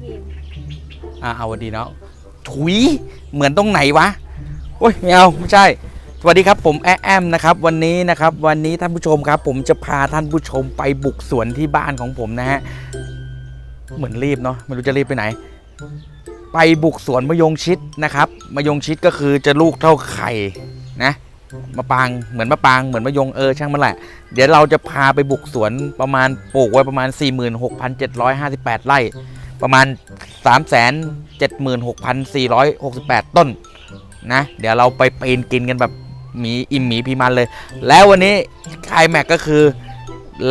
ครีอ่าเอาวันดีเนาะถุยเหมือนตรงไหนวะโอ้ยไม่เอาไม่ใช่ สวัสดีครับผมแอแอมนะครับ วันนี้นะครับ วันนี้ท่านผู้ชมครับ ผมจะพาท่านผู้ชมไปบุกสวนที่บ้านของผมนะฮะเหมือนรีบเนาะไม่รู้จะรีบไปไหน ไปบุกสวนมะยงชิดนะครับมะยงชิดก็คือจะลูกเท่าไข่นะมะปางเหมือนมะปางเหมือนมะยงเออช่างมันแหละ เดี๋ยวเราจะพาไปบุกสวนประมาณปลูกไว้ประมาณ 46,758 ไร่ ประมาณ 376,468 ต้นนะ เดี๋ยวเราไปปีนกินกันแบบหมีอิ่มหมีพีมันเลย แล้ววันนี้คายแม็กก็คือ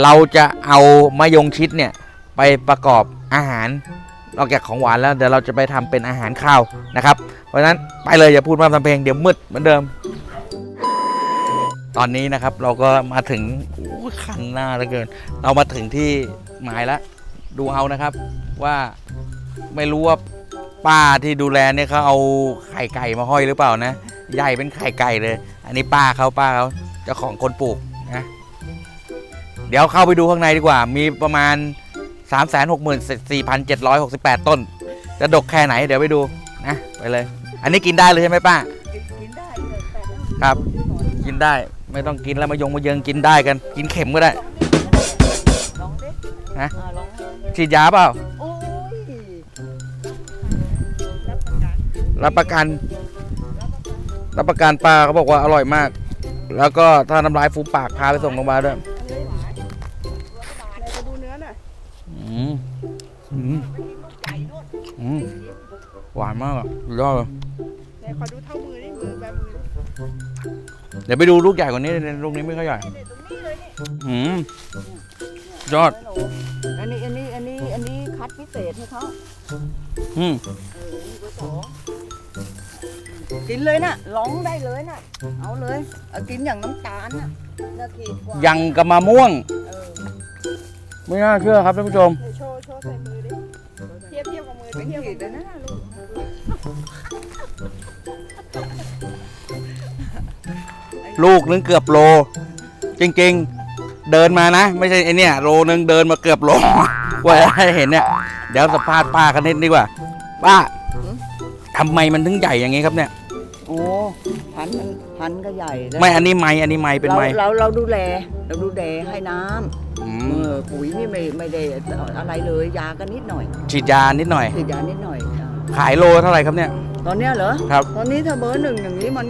เราจะเอามะยงชิดเนี่ย ไปประกอบอาหารนอกจากของหวานแล้วเดี๋ยวเราจะไปทำเป็นอาหารข้าวนะครับ เพราะฉะนั้นไปเลยอย่าพูดมากทำเพลงเดี๋ยวมืดเหมือนเดิม ตอนนี้นะครับเราก็มาถึงอู้คันหน้าเหลือเกิน เรามาถึงที่หมายแล้ว ดูเอานะครับว่าไม่รู้ว่าป้าที่ดูแลเนี่ยเขาเอาไข่ไก่มาห้อยหรือเปล่านะ ใหญ่เป็นไข่ไก่เลย อันนี้ป้าเขาป้าเขาเจ้าของคนปลูกนะเดี๋ยวเข้าไปดูข้างในดีกว่า มีประมาณ 3 6 4 7 6 8 ต้น จะดกแค่ไหนเดี๋ยวไปดูนะไปเลย อันนี้กินได้เลยใช่ไหมป้า กินได้เลยแต่ต้องครับ กินได้ไม่ต้องกินแล้วมายงมาเยิงกินได้กัน กินเข็มก็ได้ลองดิฮะอ่าลองให้ ฉีดยาเปล่า โอ้ยรับประกันรับประกัน รับประกันปลาเขาบอกว่าอร่อยมาก แล้วก็ถ้าน้ำลายฟูมปากพาไปส่งโรงพยาบาลด้วยอันนี้หวานไหนจะดูเนื้อหน่อยอืมอืมไม่กินลูกใหญ่นู่นอืมหวานมากอะสุดยอดเลยไหนขอดูเท่ามือนี่มือแบบมือนี่เดี๋ยวไปดูลูกใหญ่กว่านี้ลูกนี้ไม่ค่อยใหญ่เนี่ยตรงนี้เลยนี่อืมยอด อันนี้อันนี้อันนี้อันนี้ คัดพิเศษให้เขาอืมเออนี่ก็สองกินเลยนะร้องได้เลยนะเอาเลยเอากินอย่างน้ำตาลน่ะนาทีกว่ายังกับมะม่วง เออไม่น่าเชื่อครับท่านผู้ชมเดี๋ยวโชว์โชว์ใส่มือดิเทียบเทียบกับมือไปเทียบกันนะลูกลูกนึงเกือบโล จริง ๆ เดินมานะ ไม่ใช่ไอเนี่ยโลนึงเดินมาเกือบโลก ว่าจะให้เห็นเนี่ย เดี๋ยวสัมภาษณ์ป้ากันนิดดีกว่า ป้าทำไมมันถึงใหญ่อย่างงี้ครับเนี่ย โอ้พันมันพันก็ใหญ่แล้วไม่อันนี้ไม้อันนี้ไม้เป็นเราไม้เราเราดูแล เราดูแลให้น้อืำมเออปุ๋ยนี่ไม่ไม่ได้อะไรเลยยากันนิดหน่อยฉีดยานิดหน่อย ฉีดยานิดหน่อยจ้ะขายโลเท่าไหร่ครับเนี่ย ตอนเนี้ยเหรอครับ ตอนนี้ถ้าเบอร์หนึ่งอย่างนี้มัน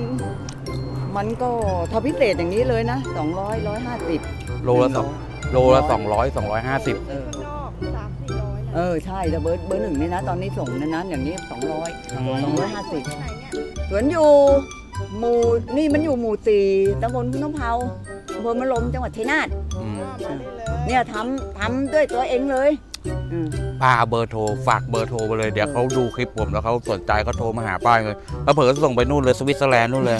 มันก็ถ้าพิเศษอย่างนี้เลยนะสองร้อยร้อยห้าสิบโลละสองโลละสองร้อยสองร้อยห้าสิบเออนอก สามสี่ร้อยนะเออใช่แต่เบอร์เบอร์หนึ่งนี่นะ ตอนนี้ส่งนั้นนั้นอย่างนี้สองร้อยสองร้อยห้าสิบที่ไหนเนี่ยสวนอยู่หมู่นี่มันอยู่หมู่สี่ตำบลพุนำเภาอำเภอมะลมจังหวัดชัยนาทอืมก็มาได้เลย เนี่ยทำทำด้วยตัวเองเลยอืม ป้าเอาเบอร์โทรฝากเบอร์โทรไปเลยเดี๋ยวเขาดูคลิปผมแล้วเขาสนใจเขาโทรมาหาป้าเลยแล้วเผื่อส่งไปนู่นเลยสวิตเซอร์แลนด์นู่นเลย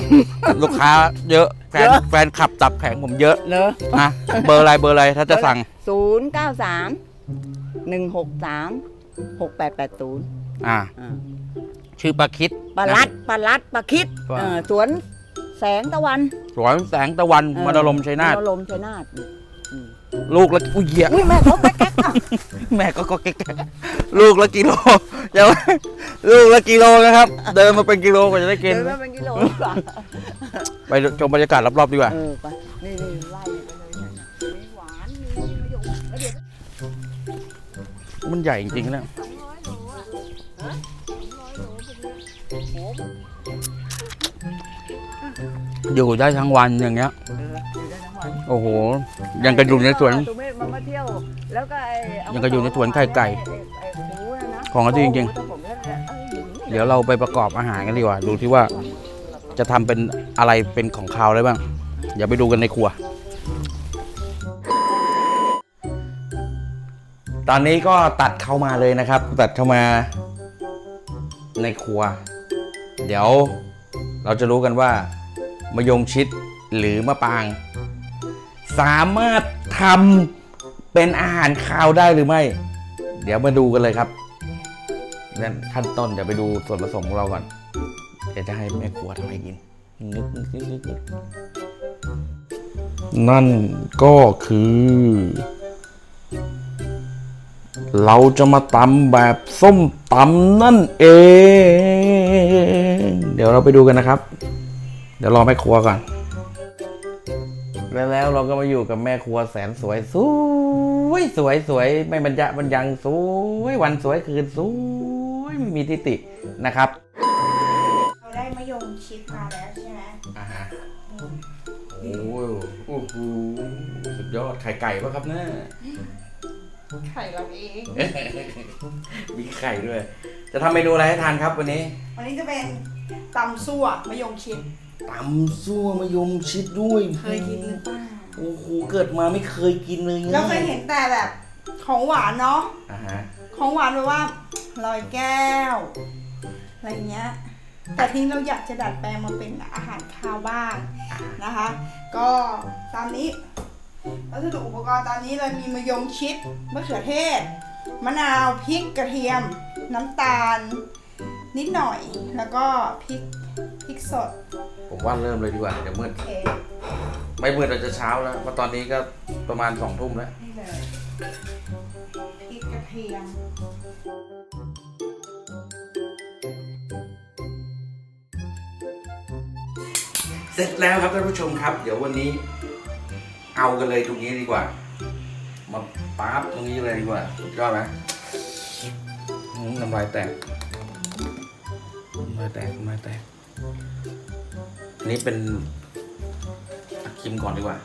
ลูกค้าเยอะแฟนแฟนขับตับแข็งผมเยอะเหรอนะเบอร์อะไรเบอร์อะไรถ้าจะสั่ง ศูนย์เก้าสาม หนึ่งหกสามหกแปดแปดศูนย์อ่า ชื่อป้าคิดปลาลัดปลาลัดปลาคิดว่าเออสวนแสงตะวันสวนแสงตะวันเออมณลมชัยนาทมณลมชัยนาทลูกละอุ้ยเหี้ย อุ้ยแม่เขาแก๊กๆอะแม่ก็ก็แก่ๆลูกละกิโลเดี๋ยวลูกละกิโลนะครับ เดินมาเป็นกิโลกว่าจะได้กิน เดินมาเป็นกิโลกว่าไปชมบรรยากาศรอบๆดีกว่า เออไปนี่นี่ไล่ มันใหญ่จริงๆนะสองร้อยโลอะฮะสองร้อยโลเป็นไงอยู่ได้ทั้งวันอย่างเงี้ยเอออยู่ได้ทั้งวันโอ้โห ยังกระอยู่ในสวน ตัวเมฆมันมาเที่ยว แล้วก็ไอ้อายังก็อยู่ในสวนไข่ไก่อ้ไอ้หมูน่ะนะของเขาจริงๆโอ้โหแต่ผมเนี่ยเอ้ยอยู่นี่เดี๋ยวเราไปประกอบอาหารกันดีกว่า ดูที่ว่าจะทำเป็นอะไรเป็นของคาวได้บ้าง เดี๋ยวไปดูกันในครัว ตอนนี้ก็ตัดเข้ามาเลยนะครับ ตัดเข้ามาในครัว เดี๋ยวเราจะรู้กันว่ามะยงชิดหรือมะปาง สามารถทำเป็นอาหารคาวได้หรือไม่ เดี๋ยวมาดูกันเลยครับนั่นขั้นต้นเดี๋ยวไปดูส่วนผสมของเราก่อนเดี๋ยวจะให้แม่ครัวทำให้กินนึกนึกนึกนึกนึกนั่นก็คือ เราจะมาตำแบบส้มตำนั่นเอง เดี๋ยวเราไปดูกันนะครับ เดี๋ยวรอแม่ครัวก่อน แล้วแล้วเราก็มาอยู่กับแม่ครัวแสนสวยสวยสวยสวยไม่บรรยะบรรยังสวยวันสวยคืนสวยไม่มีทิตินะครับเราได้มะยงชิดมาแล้วใช่ไหมอ่าฮะโอ้โหโอ้โหสุดยอดไข่ไก่ป่ะครับเนี่ย ไข่เราเอง มีไข่ด้วย จะทำเมนูอะไรให้ทานครับวันนี้วันนี้จะเป็นตำซั่วมะยงชิดตำซั่วมะยมชิดด้วยเคยกินหรือเปล่าโอ้โหเกิดมาไม่เคยกินเลยเราเคยเห็นแต่แบบของหวานเนาะอ่าฮะของหวานแปลว่าลอยแก้ว อะไรเงี้ย แต่ทีนี้เราอยากจะดัดแปลงมาเป็นอาหารคาวบ้างนะคะ ก็ตามนี้ วัสดุอุปกรณ์ตามนี้เลยมีมะยงชิดมะเขือเทศ มะนาวพริกกระเทียม น้ำตาล นิดหน่อย แล้วก็พริกพริกสดผมว่าเริ่มเลยดีกว่าเดี๋ยวมืด โอเคไม่มืดเราจะเช้าแล้วเพราะตอนนี้ก็ประมาณสองทุ่มแล้ว นี่เลยพริกกระเทียม เสร็จแล้วครับท่านผู้ชมครับ เดี๋ยววันนี้ เอากันเลยตรงนี้ดีกว่า มาปั๊บตรงนี้เลยดีกว่าสุดยอดไหมน้ำลายแตกน้ำลายแตกน้ำลายแตกอันนี้เป็นคิมก่อนดีกว่า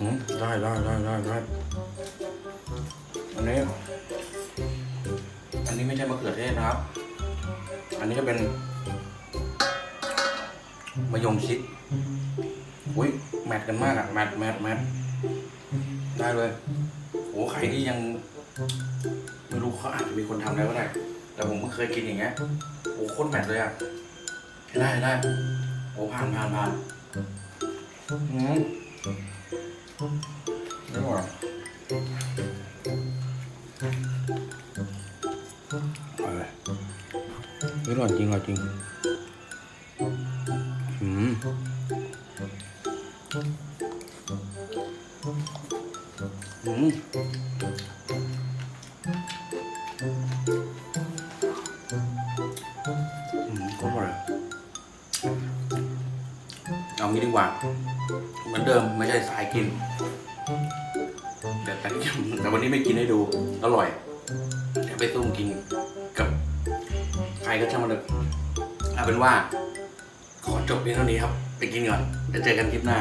อืมได้ได้ได้ได้ได้อันนี้ อันนี้ไม่ใช่มะเขือเทศนะครับ อันนี้ก็เป็น มะยงชิดอุ้ยแมทกันมากอะแมทแมทแมทได้เลยโอ้ไข่นี่ยังไม่รู้เขาอาจจะมีคนทำแล้ก็ได้ แต่ผมเพิ่งเคยกินอย่างเงี้ยโอ้โคตรแมทเลยอะได้ได้โอ้ผ่านผ่านผ่านอืมไม่หมดอร่อยเฮ้ยอร่อยจริงอร่อยจริง อืมอืมก็อร่อยเอางี้ดีกว่า เหมือนเดิมไม่ใช่สายกิน แต่แต่แต่วันนี้ไม่กินให้ดู อร่อยเดี๋ยวไปต้มกินกับใครก็ช่างมันเลยเอาเป็นว่า ขอจบเพียงเท่านี้ครับ ไปกินก่อนเดี๋ยวเจอกันคลิปหน้า